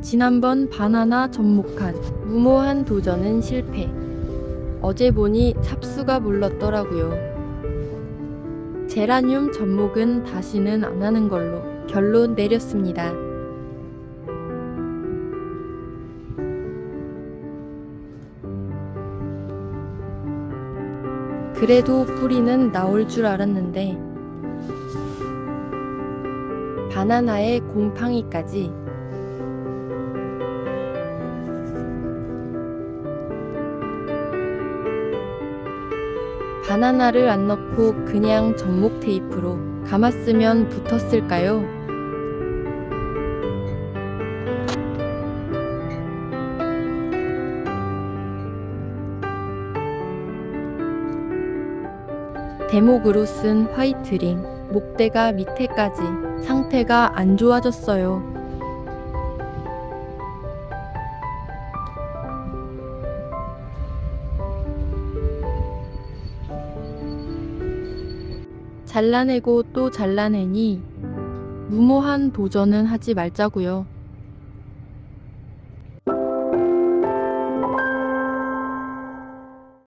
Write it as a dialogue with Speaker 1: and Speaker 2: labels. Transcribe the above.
Speaker 1: 지난번 바나나 접목한 무모한 도전은 실패. 어제 보니 찹수가 물렀더라고요. 제라늄 접목은 다시는 안 하는 걸로 결론 내렸습니다. 그래도 뿌리는 나올 줄 알았는데 바나나에 곰팡이까지 바나나를 안 넣고 그냥 접목 테이프로 감았으면 붙었을까요? 대목으로 쓴 화이트링, 목대가 밑에까지 상태가 안 좋아졌어요. 잘라내고 또 잘라내니 무모한 도전은 하지 말자고요.